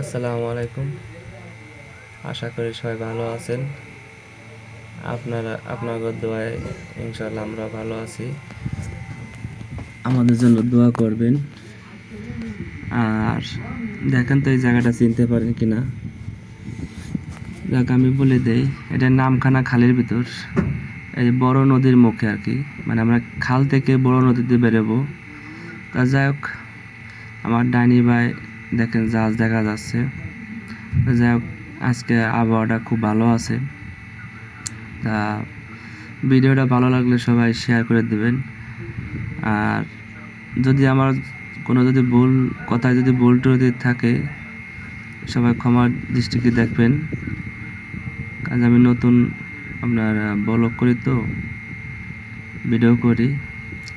আসসালামু আলাইকুম। আশা করি সবাই ভালো আছেন। আপনারা, আপনাদের দোয়ায় ইনশাল্লাহ আমরা ভালো আছি। আমাদের জন্য দোয়া করবেন। আর দেখেন তো এই জায়গাটা চিনতে পারেন কিনা। যাক, আমি বলে দেই এটা নামখানা খালের ভিতর, এই বড় নদীর মুখে আর কি মানে আমরা খাল থেকে বড় নদীতে বেরোবো। তা যাই হোক, আমার ডাইনি ভাই দেখেন জাহাজ দেখা যাচ্ছে। যাই হোক, আজকে আবহাওয়াটা খুব ভালো আছে। তা ভিডিওটা ভালো লাগলে সবাই শেয়ার করে দেবেন। আর যদি আমার কোনো যদি ভুল, কথায় যদি ভুল যদি থাকে, সবাই ক্ষমার দৃষ্টিকে দেখবেন। কাজ আমি নতুন আপনার ব্লগ করি তো ভিডিও করি।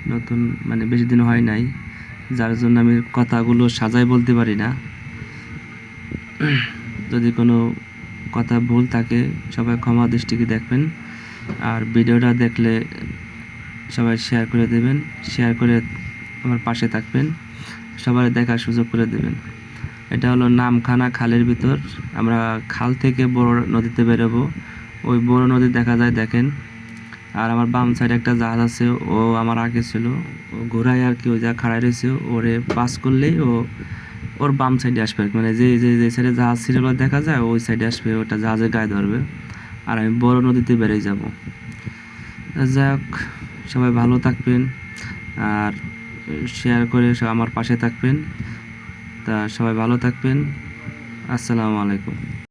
নতুন মানে বেশি দিন হয় নাই। যার জন্য আমি কথাগুলো সাজাই বলতে পারি না। যদি কোনো কথা ভুল থাকে, সবাই ক্ষমা দৃষ্টিকে দেখবেন। আর ভিডিওটা দেখলে সবাই শেয়ার করে দেবেন শেয়ার করে আমার পাশে থাকবেন, সবাই দেখার সুযোগ করে দেবেন। এটা হলো নামখানা খালের ভিতর। আমরা খাল থেকে বড় নদীতে বেরোবো। ওই বড় নদী দেখা যায়, দেখেন। আর আমার বাম সাইডে একটা জাহাজ আছে, ও আমার আগে ছিল। ও ঘোরায় আর কি ওই যা খাড়াই রয়েছে, ওরে পাস করলেই ও, ওর বাম সাইডে আসবে। মানে যে যে যে সাইডে জাহাজ সিরিয়াল দেখা যায়, ওই সাইডে আসবে, ওটা জাহাজের গায়ে ধরবে। আর আমি বড় নদীতে বেরিয়ে যাব। যাই হোক সবাই ভালো থাকবেন। আর শেয়ার করে আমার পাশে থাকবেন। তা সবাই ভালো থাকবেন। আসসালামু আলাইকুম।